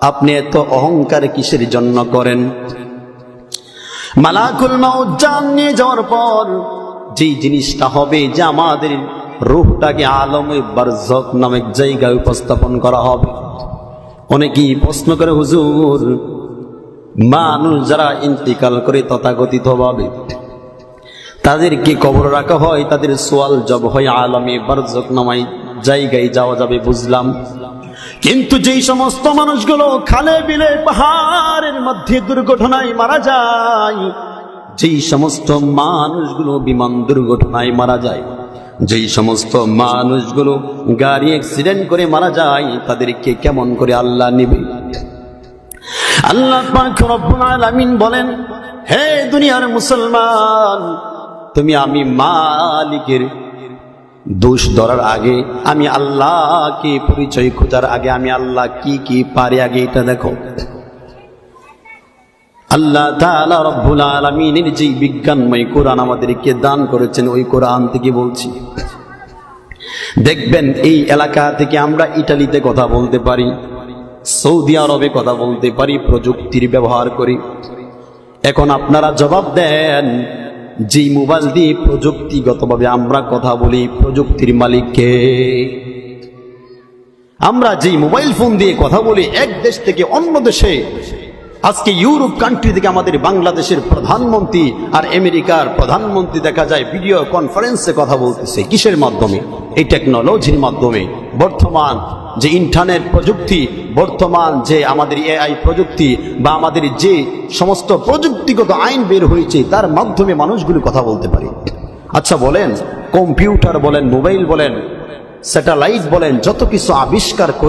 আপনি এত অহংকার কিসের জন্য করেন? মালাকুল মাউত জান নিয়ে যাওয়ার পর যেই জিনিসটা হবে, যে আমাদের রূপটাকে আলমে বারজক নামে জায়গায় উপস্থাপন করা হবে। অনেকেই প্রশ্ন করে, হুজুর, মানুষ যারা ইন্তিকাল করে তথাকথিত ভাবে তাদেরকে কবর রাখা হয়? তাদের সোয়াল জব হয় আলমে বারজক নামাই জায়গায় যাওয়া যাবে, বুঝলাম। কিন্তু যেই সমস্ত মানুষগুলো খালে বিলে পাহাড়ের মধ্যে দুর্ঘটনায় মারা যায়, যেই সমস্ত মানুষগুলো বিমান দুর্ঘটনায় মারা যায়, যেই সমস্ত মানুষগুলো গাড়ি অ্যাক্সিডেন্ট করে মারা যায়, তাদেরকে কেমন করে আল্লাহ নেবে? আল্লাহ আলামিন বলেন, হে দুনিয়ার মুসলমান, তুমি আমি মালিকের দোষ ধরার আগে আমি আল্লাহকে পরিচয় খোঁজার আগে আমি আল্লাহ কি কি পারে আগে এটা দেখো। আল্লাহ তাআলা রব্বুল আলামিনের যেই বিজ্ঞানময় কোরআন আমাদেরকে দান করেছেন, ওই কোরআন থেকে বলছি। দেখবেন এই এলাকা থেকে আমরা ইটালিতে কথা বলতে পারি, সৌদি আরবে কথা বলতে পারি, প্রযুক্তির ব্যবহার করি। এখন আপনারা জবাব দেন যে মোবাইল দিয়ে প্রযুক্তিগতভাবে আমরা কথা বলি, প্রযুক্তির মালিককে। আমরা যেই মোবাইল ফোন দিয়ে কথা বলি, এক দেশ থেকে অন্য দেশে আজকে ইউরোপ কান্ট্রি থেকে আমাদের বাংলাদেশের প্রধানমন্ত্রী আর আমেরিকার প্রধানমন্ত্রী দেখা যায় ভিডিও কনফারেন্সে কথা বলতেছে। কিসের মাধ্যমে? এই টেকনোলজির মাধ্যমে। বর্তমান যে ইন্টারনেট প্রযুক্তি, বর্তমান যে আমাদের এআই প্রযুক্তি বা আমাদের যে সমস্ত প্রযুক্তিগত আইন বের হয়েছে, তার মাধ্যমে মানুষগুলো কথা বলতে পারে। আচ্ছা বলেন কম্পিউটার বলেন মোবাইল বলেন স্যাটেলাইট বলেন, যত কিছু আবিষ্কার করে